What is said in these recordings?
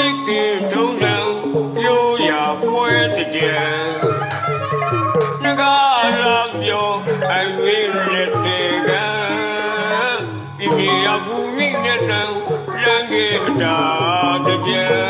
จิตတိဒုံတံရောရာပွဲတကြံနဂါလာပြောအဝိလက်တေကဒီမြေယဘူမိနဲ့တံလံကေတာတကြံ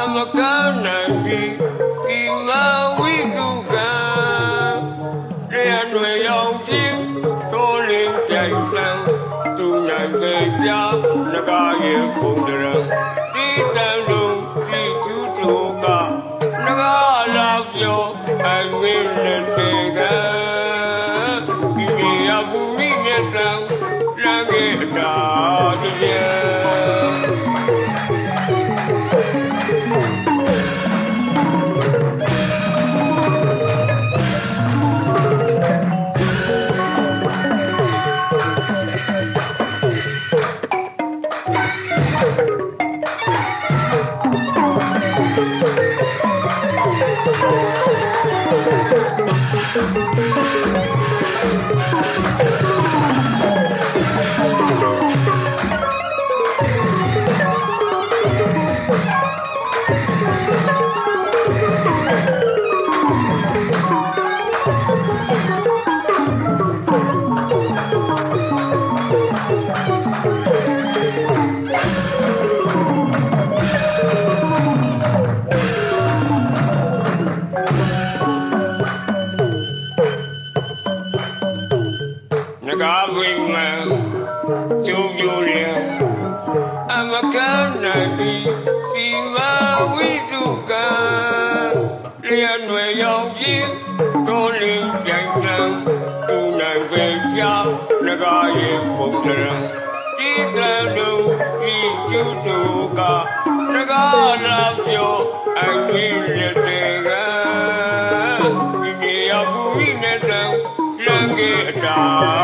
အမကနိုင်ပြီးဒီမဝိတုကံရရွေရောက်ပြီးတိုးလင်းပြိုင်စံသူနိုင်ပေကြနဂါရဲ့ပုံတရံဒီတန်လုံးဒီကျူးကျိုးကနဂါလာပြောအဝိလက်စေကဒီရဘူမိမြတ်တံရကေတာတည်း ကားပိမှန်ကျိုးကျိုးရင်အမကန်းနိုင်ပြီးစီမဝိတုကံလျှက်ွယ်ရောက်ခြင်းတော်လင်းကြိုင်ကြံသူနိုင်ပဲချာငကားရဲ့ပုံတရံဤတန်တို့ဤကျိုးကျိုးကငကားလာပြောအငင်းလက်တဲ့ကဒီရောက်ဘူးနဲ့တန်လံကေအတာ